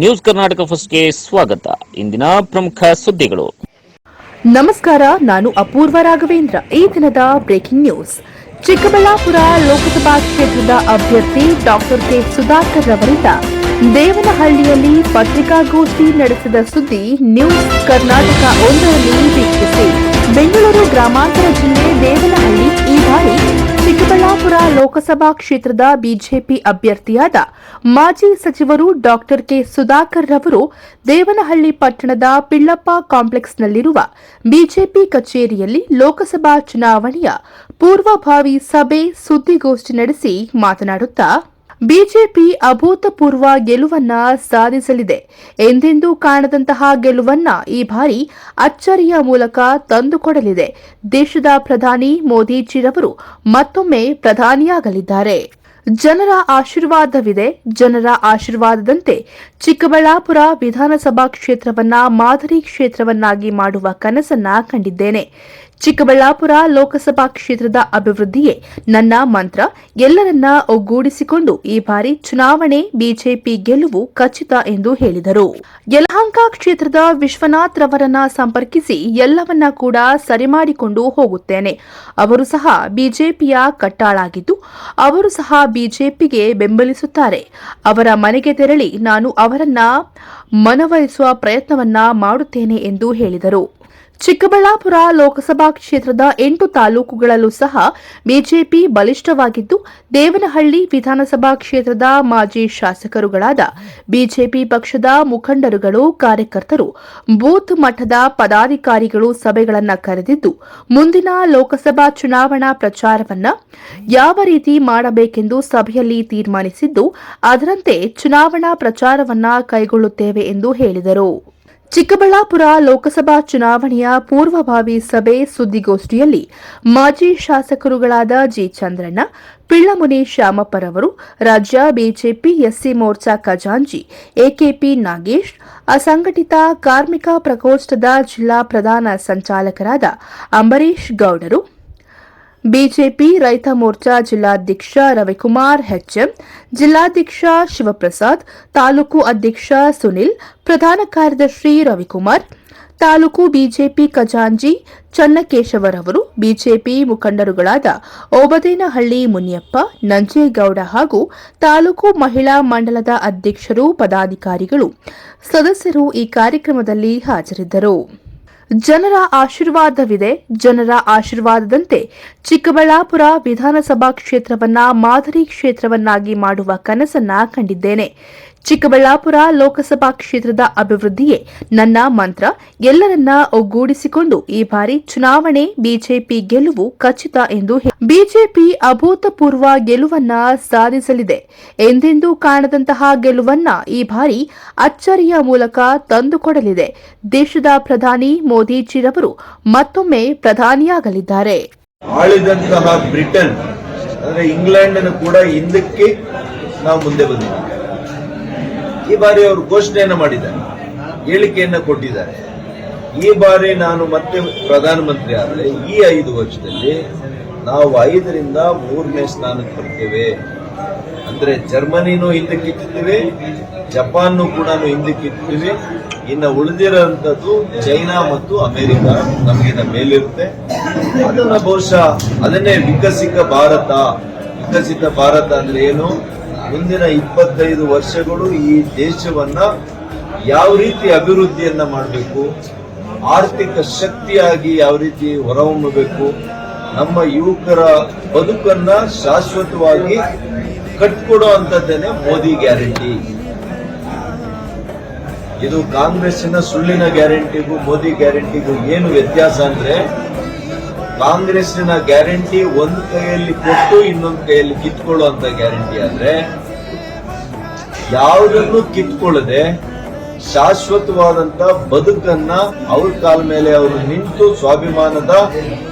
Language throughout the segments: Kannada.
ನ್ಯೂಸ್ ಕರ್ನಾಟಕ ಫಸ್ಟ್ಗೆ ಸ್ವಾಗತ. ಇಂದಿನ ಪ್ರಮುಖ ಸುದ್ದಿಗಳು. ನಮಸ್ಕಾರ, ನಾನು ಅಪೂರ್ವ ರಾಘವೇಂದ್ರ. ಈ ದಿನದ ಬ್ರೇಕಿಂಗ್ ನ್ಯೂಸ್ ಚಿಕ್ಕಬಳ್ಳಾಪುರ ಲೋಕಸಭಾ ಕ್ಷೇತ್ರದ ಅಭ್ಯರ್ಥಿ ಡಾಕ್ಟರ್ ಕೆ ಸುಧಾಕರ್ ರವರಿಂದ ದೇವನಹಳ್ಳಿಯಲ್ಲಿ ಪತ್ರಿಕಾಗೋಷ್ಠಿ ನಡೆಸಿದ ಸುದ್ದಿ ನ್ಯೂಸ್ ಕರ್ನಾಟಕ ಒಂದರಲ್ಲಿ ವೀಕ್ಷಿಸಿ. ಬೆಂಗಳೂರು ಗ್ರಾಮಾಂತರ ಜಿಲ್ಲೆ ದೇವನಹಳ್ಳಿ, ಈ ಬಾರಿ ಲೋಕಸಭಾ ಕ್ಷೇತ್ರದ ಬಿಜೆಪಿ ಅಭ್ಯರ್ಥಿಯಾದ ಮಾಜಿ ಸಚಿವರು ಡಾಕ್ಟರ್ ಕೆ ಸುಧಾಕರ್ ರವರು ದೇವನಹಳ್ಳಿ ಪಟ್ಟಣದ ಪಿಳ್ಳಪ್ಪ ಕಾಂಪ್ಲೆಕ್ಸ್ನಲ್ಲಿರುವ ಬಿಜೆಪಿ ಕಚೇರಿಯಲ್ಲಿ ಲೋಕಸಭಾ ಚುನಾವಣೆಯ ಪೂರ್ವಭಾವಿ ಸಭೆ ಸುದ್ದಿಗೋಷ್ಠಿ ನಡೆಸಿ ಮಾತನಾಡುತ್ತಾ ಬಿಜೆಪಿ ಅಭೂತಪೂರ್ವ ಗೆಲುವನ್ನ ಸಾಧಿಸಲಿದೆ. ಎಂದೆಂದೂ ಕಾಣದಂತಹ ಗೆಲುವನ್ನ ಈ ಬಾರಿ ಅಚ್ಚರಿಯ ಮೂಲಕ ತಂದುಕೊಡಲಿದೆ. ದೇಶದ ಪ್ರಧಾನಿ ಮೋದಿಜಿರವರು ಮತ್ತೊಮ್ಮೆ ಪ್ರಧಾನಿಯಾಗಲಿದ್ದಾರೆ. ಜನರ ಆಶೀರ್ವಾದವಿದೆ. ಜನರ ಆಶೀರ್ವಾದದಂತೆ ಚಿಕ್ಕಬಳ್ಳಾಪುರ ವಿಧಾನಸಭಾ ಕ್ಷೇತ್ರವನ್ನ ಮಾದರಿ ಕ್ಷೇತ್ರವನ್ನಾಗಿ ಮಾಡುವ ಕನಸನ್ನ ಕಂಡಿದ್ದೇನೆ. ಚಿಕ್ಕಬಳ್ಳಾಪುರ ಲೋಕಸಭಾ ಕ್ಷೇತ್ರದ ಅಭಿವೃದ್ಧಿಯೇ ನನ್ನ ಮಂತ್ರ. ಎಲ್ಲರನ್ನ ಒಗ್ಗೂಡಿಸಿಕೊಂಡು ಈ ಬಾರಿ ಚುನಾವಣೆ ಬಿಜೆಪಿ ಗೆಲುವು ಖಚಿತ ಎಂದು ಹೇಳಿದರು. ಯಲಹಂಕ ಕ್ಷೇತ್ರದ ವಿಶ್ವನಾಥ್ ರವರನ್ನ ಸಂಪರ್ಕಿಸಿ ಎಲ್ಲವನ್ನ ಕೂಡ ಸರಿ ಮಾಡಿಕೊಂಡು ಹೋಗುತ್ತೇನೆ. ಅವರು ಸಹ ಬಿಜೆಪಿಯ ಕಟ್ಟಾಳಾಗಿದ್ದು, ಅವರು ಸಹ ಬಿಜೆಪಿಗೆ ಬೆಂಬಲಿಸುತ್ತಾರೆ. ಅವರ ಮನೆಗೆ ತೆರಳಿ ನಾನು ಅವರನ್ನ ಮನವೊಲಿಸುವ ಪ್ರಯತ್ನವನ್ನ ಮಾಡುತ್ತೇನೆ ಎಂದು ಹೇಳಿದರು. ಚಿಕ್ಕಬಳ್ಳಾಪುರ ಲೋಕಸಭಾ ಕ್ಷೇತ್ರದ ಎಂಟು ತಾಲೂಕುಗಳಲ್ಲೂ ಸಹ ಬಿಜೆಪಿ ಬಲಿಷ್ಠವಾಗಿದ್ದು, ದೇವನಹಳ್ಳಿ ವಿಧಾನಸಭಾ ಕ್ಷೇತ್ರದ ಮಾಜಿ ಶಾಸಕರುಗಳಾದ ಬಿಜೆಪಿ ಪಕ್ಷದ ಮುಖಂಡರುಗಳು, ಕಾರ್ಯಕರ್ತರು, ಬೂತ್ ಮಟ್ಟದ ಪದಾಧಿಕಾರಿಗಳು ಸಭೆಗಳನ್ನು ಕರೆದಿದ್ದು, ಮುಂದಿನ ಲೋಕಸಭಾ ಚುನಾವಣಾ ಪ್ರಚಾರವನ್ನು ಯಾವ ರೀತಿ ಮಾಡಬೇಕೆಂದು ಸಭೆಯಲ್ಲಿ ತೀರ್ಮಾನಿಸಿದ್ದು, ಅದರಂತೆ ಚುನಾವಣಾ ಪ್ರಚಾರವನ್ನು ಕೈಗೊಳ್ಳುತ್ತೇವೆ ಎಂದು ಹೇಳಿದರು. ಚಿಕ್ಕಬಳ್ಳಾಪುರ ಲೋಕಸಭಾ ಚುನಾವಣೆಯ ಪೂರ್ವಭಾವಿ ಸಭೆ ಸುದ್ದಿಗೋಷ್ಠಿಯಲ್ಲಿ ಮಾಜಿ ಶಾಸಕರುಗಳಾದ ಜಿ ಚಂದ್ರಣ್ಣ, ಪಿಳ್ಳಮುನಿ ಶ್ಯಾಮಪ್ಪರವರು, ರಾಜ್ಯ ಬಿಜೆಪಿ ಎಸ್ಸಿ ಮೋರ್ಚಾ ಖಜಾಂಜಿ ಎಕೆಪಿ ನಾಗೇಶ್, ಅಸಂಘಟಿತ ಕಾರ್ಮಿಕ ಪ್ರಕೋಷ್ಠದ ಜಿಲ್ಲಾ ಪ್ರಧಾನ ಸಂಚಾಲಕರಾದ ಅಂಬರೀಶ್ ಗೌಡರು ಬಿಜೆಪಿ ರೈತ ಮೋರ್ಚಾ ಜಿಲ್ಲಾಧ್ಯಕ್ಷ ರವಿಕುಮಾರ್ ಎಚ್ಎಂ ಜಿಲ್ಲಾಧ್ಯಕ್ಷ ಶಿವಪ್ರಸಾದ್, ತಾಲೂಕು ಅಧ್ಯಕ್ಷ ಸುನಿಲ್, ಪ್ರಧಾನ ಕಾರ್ಯದರ್ಶಿ ರವಿಕುಮಾರ್, ತಾಲೂಕು ಬಿಜೆಪಿ ಖಜಾಂಜಿ ಚನ್ನಕೇಶವರವರು ಬಿಜೆಪಿ ಮುಖಂಡರುಗಳಾದ ಓಬದೇನಹಳ್ಳಿ ಮುನಿಯಪ್ಪ, ನಂಜೇಗೌಡ ಹಾಗೂ ತಾಲೂಕು ಮಹಿಳಾ ಮಂಡಲದ ಅಧ್ಯಕ್ಷರು, ಪದಾಧಿಕಾರಿಗಳು, ಸದಸ್ಯರು ಈ ಕಾರ್ಯಕ್ರಮದಲ್ಲಿ ಹಾಜರಿದ್ದರು. ಜನರ ಆಶೀರ್ವಾದವಿದೆ. ಜನರ ಆಶೀರ್ವಾದದಂತೆ ಚಿಕ್ಕಬಳ್ಳಾಪುರ ವಿಧಾನಸಭಾ ಕ್ಷೇತ್ರವನ್ನ ಮಾದರಿ ಕ್ಷೇತ್ರವನ್ನಾಗಿ ಮಾಡುವ ಕನಸನ್ನ ಕಂಡಿದ್ದೇನೆ. ಚಿಕ್ಕಬಳ್ಳಾಪುರ ಲೋಕಸಭಾ ಕ್ಷೇತ್ರದ ಅಭಿವೃದ್ಧಿಯೇ ನನ್ನ ಮಂತ್ರ. ಎಲ್ಲರನ್ನ ಒಗ್ಗೂಡಿಸಿಕೊಂಡು ಈ ಬಾರಿ ಚುನಾವಣೆ ಬಿಜೆಪಿ ಗೆಲುವು ಖಚಿತ ಎಂದು ಬಿಜೆಪಿ ಅಭೂತಪೂರ್ವ ಗೆಲುವನ್ನ ಸಾಧಿಸಲಿದೆ. ಎಂದೆಂದೂ ಕಾಣದಂತಹ ಗೆಲುವನ್ನ ಈ ಬಾರಿ ಅಚ್ಚರಿಯ ಮೂಲಕ ತಂದುಕೊಡಲಿದೆ. ದೇಶದ ಪ್ರಧಾನಿ ಮೋದಿಜಿರವರು ಮತ್ತೊಮ್ಮೆ ಪ್ರಧಾನಿಯಾಗಲಿದ್ದಾರೆ. ಆಳಿದಂತಹ ಬ್ರಿಟನ್, ಅಂದ್ರೆ ಇಂಗ್ಲೆಂಡ್ ಕೂಡ ಹಿಂದಕ್ಕೆ ನಾವು ಮುಂದೆ ಬಂದಿದ್ದೀವಿ. ಈ ಬಾರಿ ಅವರು ಘೋಷಣೆಯನ್ನು ಮಾಡಿದ್ದಾರೆ, ಹೇಳಿಕೆಯನ್ನು ಕೊಟ್ಟಿದ್ದಾರೆ. ಈ ಬಾರಿ ನಾನು ಮತ್ತೆ ಪ್ರಧಾನಮಂತ್ರಿ ಆದರೆ ಈ ಐದು ವರ್ಷದಲ್ಲಿ ನಾವು ಐದರಿಂದ ಮೂರನೇ ಸ್ಥಾನಕ್ಕೆ ಬರ್ತೇವೆ. ಅಂದ್ರೆ ಜರ್ಮನಿನೂ ಹಿಂದಕ್ಕಿಟ್ಟಿದ್ದೀವಿ ಜಪಾನ್ನು ಕೂಡ ಹಿಂದಕ್ಕಿಟ್ಟಿದ್ದೀವಿ ಇನ್ನು ಉಳಿದಿರೋಂಥದ್ದು ಚೈನಾ ಮತ್ತು ಅಮೆರಿಕ ನಮಗಿನ ಮೇಲಿರುತ್ತೆ. ಅದನ್ನು ಬಹುಶಃ ಅದನ್ನೇ ವಿಕಸಿತ ಭಾರತ ವಿಕಸಿತ ಭಾರತ ಅಂದ್ರೆ ಏನು? ಮುಂದಿನ ಇಪ್ಪತ್ತೈದು ವರ್ಷಗಳು ಈ ದೇಶವನ್ನ ಯಾವ ರೀತಿ ಅಭಿವೃದ್ಧಿಯನ್ನ ಮಾಡಬೇಕು, ಆರ್ಥಿಕ ಶಕ್ತಿಯಾಗಿ ಯಾವ ರೀತಿ ಹೊರಹೊಮ್ಮಬೇಕು, ನಮ್ಮ ಯುವಕರ ಬದುಕನ್ನ ಶಾಶ್ವತವಾಗಿ ಕಟ್ಕೊಡೋ ಅಂತದ್ದೇನೆ ಮೋದಿ ಗ್ಯಾರಂಟಿ. ಇದು ಕಾಂಗ್ರೆಸ್ಸಿನ ಸುಳ್ಳಿನ ಗ್ಯಾರಂಟಿಗೂ ಮೋದಿ ಗ್ಯಾರಂಟಿಗೂ ಏನು ವ್ಯತ್ಯಾಸ ಅಂದ್ರೆ ಕಾಂಗ್ರೆಸ್ಸಿನ ಗ್ಯಾರಂಟಿ ಒಂದು ಕೈಯಲ್ಲಿ ಕೊಟ್ಟು ಇನ್ನೊಂದು ಕೈಯಲ್ಲಿ ಕಿತ್ಕೊಳ್ಳುವಂತ ಗ್ಯಾರಂಟಿ ಆದ್ರೆ ಯಾವುದನ್ನು ಕಿತ್ಕೊಳ್ಳದೆ ಶಾಶ್ವತವಾದಂತ ಬದುಕನ್ನ ಅವ್ರ ಕಾಲ ಮೇಲೆ ಅವರು ನಿಂತು ಸ್ವಾಭಿಮಾನದ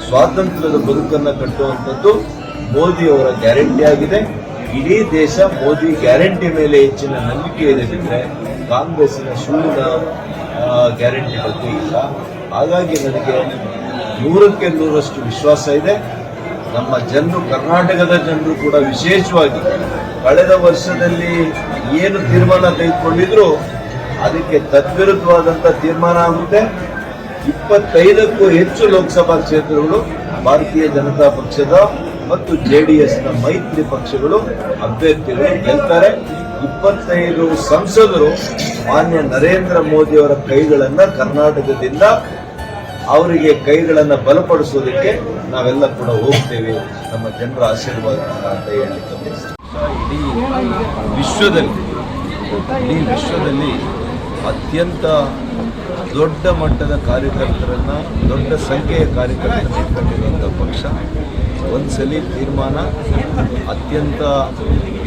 ಸ್ವಾತಂತ್ರ್ಯದ ಬದುಕನ್ನ ಕಟ್ಟುವಂಥದ್ದು ಮೋದಿ ಅವರ ಗ್ಯಾರಂಟಿ ಆಗಿದೆ. ಇಡೀ ದೇಶ ಮೋದಿ ಗ್ಯಾರಂಟಿ ಮೇಲೆ ಹೆಚ್ಚಿನ ನಂಬಿಕೆ ಇದೆ ಬಿಟ್ಟರೆ ಕಾಂಗ್ರೆಸ್ಸಿನ ಗ್ಯಾರಂಟಿ ಬಗ್ಗೆ ಇಲ್ಲ. ಹಾಗಾಗಿ ನನಗೆ ನೂರಕ್ಕೆ ನೂರಷ್ಟು ವಿಶ್ವಾಸ ಇದೆ. ನಮ್ಮ ಜನರು, ಕರ್ನಾಟಕದ ಜನರು ಕೂಡ ವಿಶೇಷವಾಗಿ ಕಳೆದ ವರ್ಷದಲ್ಲಿ ಏನು ತೀರ್ಮಾನ ತೆಗೆದುಕೊಂಡಿದ್ರು, ಅದಕ್ಕೆ ತದ್ವಿರುದ್ಧವಾದಂಥ ತೀರ್ಮಾನ ಆಗುತ್ತೆ. ಇಪ್ಪತ್ತೈದಕ್ಕೂ ಹೆಚ್ಚು ಲೋಕಸಭಾ ಕ್ಷೇತ್ರಗಳು, ಭಾರತೀಯ ಜನತಾ ಪಕ್ಷದ ಮತ್ತು ಜೆ ಡಿ ನ ಮೈತ್ರಿ ಪಕ್ಷಗಳು ಅಭ್ಯರ್ಥಿಗಳು ಗೆಲ್ತಾರೆ. ಇಪ್ಪತ್ತೈದು ಸಂಸದರು ಮಾನ್ಯ ನರೇಂದ್ರ ಮೋದಿ ಅವರ ಕೈಗಳನ್ನ ಕರ್ನಾಟಕದಿಂದ ಅವರಿಗೆ ಕೈಗಳನ್ನು ಬಲಪಡಿಸೋದಕ್ಕೆ ನಾವೆಲ್ಲ ಕೂಡ ಹೋಗ್ತೇವೆ ನಮ್ಮ ಜನರ ಆಶೀರ್ವಾದ ಅಂತ ಬಯಸ್ತೇನೆ. ಇಡೀ ವಿಶ್ವದಲ್ಲಿ ಇಡೀ ವಿಶ್ವದಲ್ಲಿ ಅತ್ಯಂತ ದೊಡ್ಡ ಮಟ್ಟದ ಕಾರ್ಯಕರ್ತರನ್ನು, ದೊಡ್ಡ ಸಂಖ್ಯೆಯ ಕಾರ್ಯಕರ್ತರನ್ನು ಇಟ್ಕೊಂಡಿರುವಂಥ ಪಕ್ಷ ಒಂದ್ಸಲಿ ತೀರ್ಮಾನ ಅತ್ಯಂತ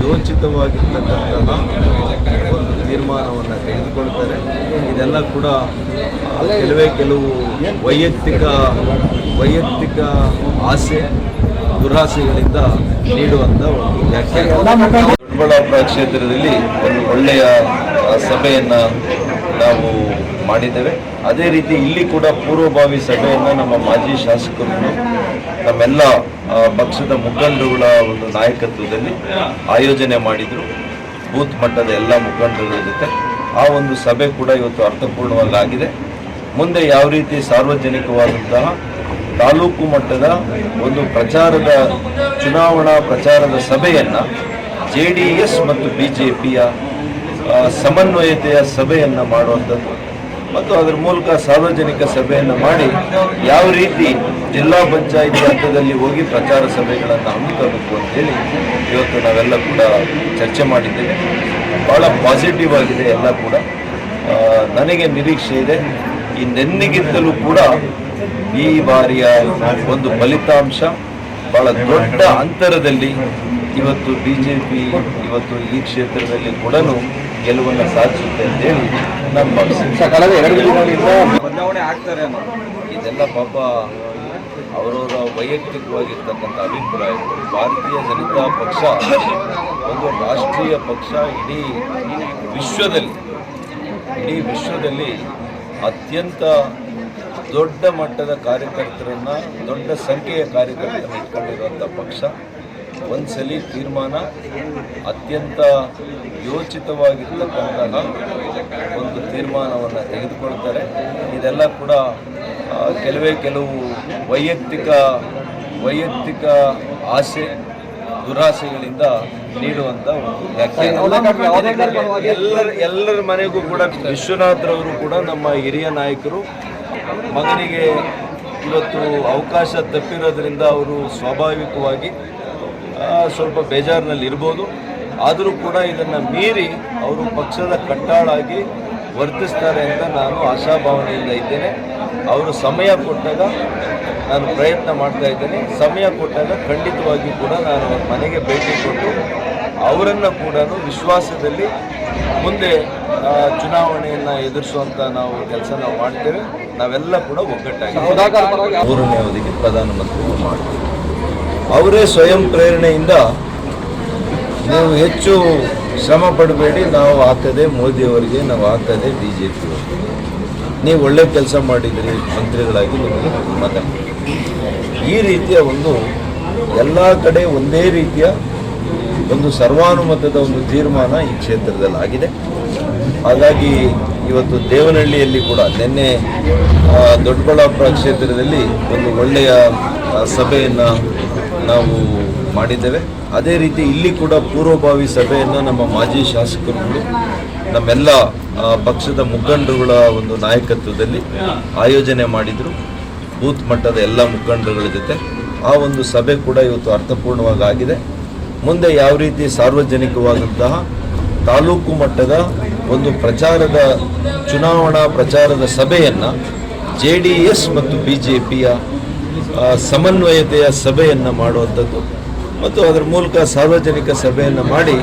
ಯೋಚಿತವಾಗಿರ್ತಕ್ಕಂತಹ ಒಂದು ತೀರ್ಮಾನವನ್ನು ತೆಗೆದುಕೊಳ್ತಾರೆ. ಇದೆಲ್ಲ ಕೂಡ ಕೆಲವೇ ಕೆಲವು ವೈಯಕ್ತಿಕ ವೈಯಕ್ತಿಕ ಆಸೆ, ದುರಾಸೆಗಳಿಂದ ನೀಡುವಂಥ ಒಂದು ವ್ಯಾಖ್ಯಾನ. ದೊಡ್ಡಬಳ್ಳಾಪುರ ಕ್ಷೇತ್ರದಲ್ಲಿ ಒಂದು ಒಳ್ಳೆಯ ಸಭೆಯನ್ನ ನಾವು ಮಾಡಿದ್ದೇವೆ. ಅದೇ ರೀತಿ ಇಲ್ಲಿ ಕೂಡ ಪೂರ್ವಭಾವಿ ಸಭೆಯನ್ನು ನಮ್ಮ ಮಾಜಿ ಶಾಸಕರು ನಮ್ಮೆಲ್ಲ ಪಕ್ಷದ ಮುಖಂಡರುಗಳ ಒಂದು ನಾಯಕತ್ವದಲ್ಲಿ ಆಯೋಜನೆ ಮಾಡಿದರು. ಬೂತ್ ಮಟ್ಟದ ಎಲ್ಲ ಮುಖಂಡರುಗಳ ಜೊತೆ. ಆ ಒಂದು ಸಭೆ ಕೂಡ ಇವತ್ತು ಅರ್ಥಪೂರ್ಣವಾಗಿದೆ. ಮುಂದೆ ಯಾವ ರೀತಿ ಸಾರ್ವಜನಿಕವಾದಂತಹ ತಾಲೂಕು ಮಟ್ಟದ ಒಂದು ಪ್ರಚಾರದ, ಚುನಾವಣಾ ಪ್ರಚಾರದ ಸಭೆಯನ್ನು ಜೆ ಮತ್ತು ಬಿ ಜೆ ಪಿಯ ಸಮನ್ವಯತೆಯ ಸಭೆಯನ್ನು ಮಾಡುವಂಥದ್ದು. ಮತ್ತು ಅದರ ಮೂಲಕ ಸಾರ್ವಜನಿಕ ಸಭೆಯನ್ನು ಮಾಡಿ ಯಾವ ರೀತಿ ಜಿಲ್ಲಾ ಪಂಚಾಯಿತಿ ಹಂತದಲ್ಲಿ ಹೋಗಿ ಪ್ರಚಾರ ಸಭೆಗಳನ್ನು ಹಮ್ಮಿಕೋಬೇಕು ಅಂತೇಳಿ ಇವತ್ತು ನಾವೆಲ್ಲ ಕೂಡ ಚರ್ಚೆ ಮಾಡಿದ್ದೇವೆ. ಭಾಳ ಪಾಸಿಟಿವ್ ಆಗಿದೆ ಎಲ್ಲ ಕೂಡ. ನನಗೆ ನಿರೀಕ್ಷೆ ಇದೆ, ಈ ನೆನ್ನಿಗಿಂತಲೂ ಕೂಡ ಈ ಬಾರಿಯ ಒಂದು ಫಲಿತಾಂಶ ಬಹಳ ದೊಡ್ಡ ಅಂತರದಲ್ಲಿ ಇವತ್ತು ಬಿ ಇವತ್ತು ಈ ಕ್ಷೇತ್ರದಲ್ಲಿ ಕೂಡ ಗೆಲುವನ್ನು ಸಾಧಿಸುತ್ತೆ ಅಂತೇಳಿ ಎರಡು ದಿನಗಳಿಂದ ಬದಲಾವಣೆ ಆಗ್ತಾರೆ ಇದೆಲ್ಲ ಪಾಪ ಅವರವರ ವೈಯಕ್ತಿಕವಾಗಿರ್ತಕ್ಕಂಥ ಅಭಿಪ್ರಾಯ. ಭಾರತೀಯ ಜನತಾ ಪಕ್ಷ, ಒಂದು ರಾಷ್ಟ್ರೀಯ ಪಕ್ಷ ಇಡೀ ವಿಶ್ವದಲ್ಲಿ ಇಡೀ ವಿಶ್ವದಲ್ಲಿ ಅತ್ಯಂತ ದೊಡ್ಡ ಮಟ್ಟದ ಕಾರ್ಯಕರ್ತರನ್ನು, ದೊಡ್ಡ ಸಂಖ್ಯೆಯ ಕಾರ್ಯಕರ್ತರನ್ನು ಇಟ್ಕೊಂಡಿರುವಂಥ ಪಕ್ಷ. ಒಂದ್ಸಲಿ ತೀರ್ಮಾನ ಅತ್ಯಂತ ಯೋಚಿತವಾಗಿರ್ತಕ್ಕಂತಹ ಒಂದು ತೀರ್ಮಾನವನ್ನು ತೆಗೆದುಕೊಳ್ತಾರೆ. ಇದೆಲ್ಲ ಕೂಡ ಕೆಲವೇ ಕೆಲವು ವೈಯಕ್ತಿಕ ವೈಯಕ್ತಿಕ ಆಸೆ ದುರಾಸೆಗಳಿಂದ ನೀಡುವಂಥ ಒಂದು ವ್ಯಾಖ್ಯಾನ ಎಲ್ಲರ ಎಲ್ಲರ ಮನೆಗೂ ಕೂಡ ವಿಶ್ವನಾಥ್ರವರು ಕೂಡ ನಮ್ಮ ಹಿರಿಯ ನಾಯಕರು. ಮಗನಿಗೆ ಇವತ್ತು ಅವಕಾಶ ತಪ್ಪಿರೋದ್ರಿಂದ ಅವರು ಸ್ವಾಭಾವಿಕವಾಗಿ ಸ್ವಲ್ಪ ಬೇಜಾರಿನಲ್ಲಿ ಇರ್ಬೋದು. ಆದರೂ ಕೂಡ ಇದನ್ನು ಮೀರಿ ಅವರು ಪಕ್ಷದ ಕಟ್ಟಾಳಾಗಿ ವರ್ತಿಸ್ತಾರೆ ಅಂತ ನಾನು ಆಶಾಭಾವನೆಯಿಂದ ಇದ್ದೇನೆ. ಅವರು ಸಮಯ ಕೊಟ್ಟಾಗ ನಾನು ಪ್ರಯತ್ನ ಮಾಡ್ತಾ ಇದ್ದೇನೆ. ಸಮಯ ಕೊಟ್ಟಾಗ ಖಂಡಿತವಾಗಿಯೂ ಕೂಡ ನಾನು ಅವ್ರ ಮನೆಗೆ ಭೇಟಿ ಕೊಟ್ಟು ಅವರನ್ನು ಕೂಡ ವಿಶ್ವಾಸದಲ್ಲಿ ಮುಂದೆ ಚುನಾವಣೆಯನ್ನು ಎದುರಿಸುವಂಥ ನಾವು ಕೆಲಸ ನಾವು ಮಾಡ್ತೇವೆ. ನಾವೆಲ್ಲ ಕೂಡ ಒಗ್ಗಟ್ಟಾಗಿ ಮೂರನೇ ಅವಧಿಗೆ ಪ್ರಧಾನಮಂತ್ರಿ ಮಾಡ್ತೀವಿ. ಅವರೇ ಸ್ವಯಂ ಪ್ರೇರಣೆಯಿಂದ ನೀವು ಹೆಚ್ಚು ಶ್ರಮ ಪಡಬೇಡಿ. ನಾವು ಹಾಕದೆ ಮೋದಿಯವರಿಗೆ ನಾವು ಹಾಕದೆ ಬಿ ಜೆ ಪಿ ನೀವು ಒಳ್ಳೆ ಕೆಲಸ ಮಾಡಿದ್ರಿ, ಮಂತ್ರಿಗಳಾಗಿ ನಿಮಗೆ ಮತ. ಈ ರೀತಿಯ ಒಂದು ಎಲ್ಲ ಕಡೆ ಒಂದೇ ರೀತಿಯ ಒಂದು ಸರ್ವಾನುಮತದ ಒಂದು ತೀರ್ಮಾನ ಈ ಕ್ಷೇತ್ರದಲ್ಲಿ ಆಗಿದೆ ಹಾಗಾಗಿ ಇವತ್ತು ದೇವನಹಳ್ಳಿಯಲ್ಲಿ ಕೂಡ ನಿನ್ನೆ ದೊಡ್ಡಬಳ್ಳಾಪುರ ಕ್ಷೇತ್ರದಲ್ಲಿ ಒಂದು ಒಳ್ಳೆಯ ಸಭೆಯನ್ನು ನಾವು ಮಾಡಿದ್ದೇವೆ. ಅದೇ ರೀತಿ ಇಲ್ಲಿ ಕೂಡ ಪೂರ್ವಭಾವಿ ಸಭೆಯನ್ನು ನಮ್ಮ ಮಾಜಿ ಶಾಸಕರುಗಳು, ನಮ್ಮೆಲ್ಲ ಪಕ್ಷದ ಮುಖಂಡರುಗಳ ಒಂದು ನಾಯಕತ್ವದಲ್ಲಿ ಆಯೋಜನೆ ಮಾಡಿದರು. ಬೂತ್ ಮಟ್ಟದ ಎಲ್ಲ ಮುಖಂಡರುಗಳ ಜೊತೆ. ಆ ಒಂದು ಸಭೆ ಕೂಡ ಇವತ್ತು ಅರ್ಥಪೂರ್ಣವಾಗಿ ಆಗಿದೆ. ಮುಂದೆ ಯಾವ ರೀತಿ ಸಾರ್ವಜನಿಕವಾದಂತಹ ತಾಲೂಕು ಮಟ್ಟದ ಒಂದು ಪ್ರಚಾರದ, ಚುನಾವಣಾ ಪ್ರಚಾರದ ಸಭೆಯನ್ನು ಜೆ ಡಿ ಎಸ್ ಮತ್ತು ಬಿ ಜೆ ಪಿಯ ಸಮನ್ವಯತೆಯ ಸಭೆಯನ್ನು ಮಾಡುವಂಥದ್ದು. ಮತ್ತು ಅದರ ಮೂಲಕ ಸಾರ್ವಜನಿಕ ಸಭೆಯನ್ನು ಮಾಡಿ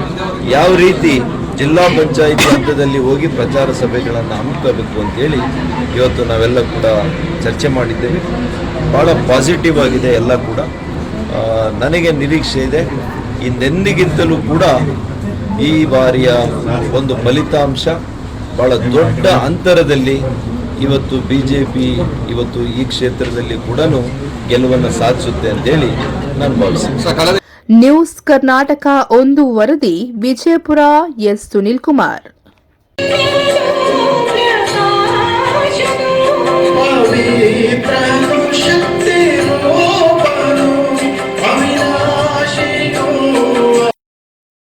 ಯಾವ ರೀತಿ ಜಿಲ್ಲಾ ಪಂಚಾಯಿತಿ ಹಂತದಲ್ಲಿ ಹೋಗಿ ಪ್ರಚಾರ ಸಭೆಗಳನ್ನು ಹಮ್ಮಿಕೋಬೇಕು ಅಂತೇಳಿ ಇವತ್ತು ನಾವೆಲ್ಲ ಕೂಡ ಚರ್ಚೆ ಮಾಡಿದ್ದೇವೆ. ಭಾಳ ಪಾಸಿಟಿವ್ ಆಗಿದೆ ಎಲ್ಲ ಕೂಡ. ನನಗೆ ನಿರೀಕ್ಷೆ ಇದೆ, ಇನ್ನೆಂದಿಗಿಂತಲೂ ಕೂಡ ಈ ಬಾರಿಯ ಒಂದು ಫಲಿತಾಂಶ ಭಾಳ ದೊಡ್ಡ ಅಂತರದಲ್ಲಿ ಇವತ್ತು ಬಿ ಇವತ್ತು ಈ ಕ್ಷೇತ್ರದಲ್ಲಿ ಕೂಡ ಗೆಲುವನ್ನು ಸಾಧಿಸುತ್ತೆ ಅಂತೇಳಿ ನಾನು ಭಾವಿಸ್ತೀನಿ. ನ್ಯೂಸ್ ಕರ್ನಾಟಕ ಒಂದು ವರದಿ ವಿಜಯಪುರ ಎಸ್ ಸುನಿಲ್ ಕುಮಾರ್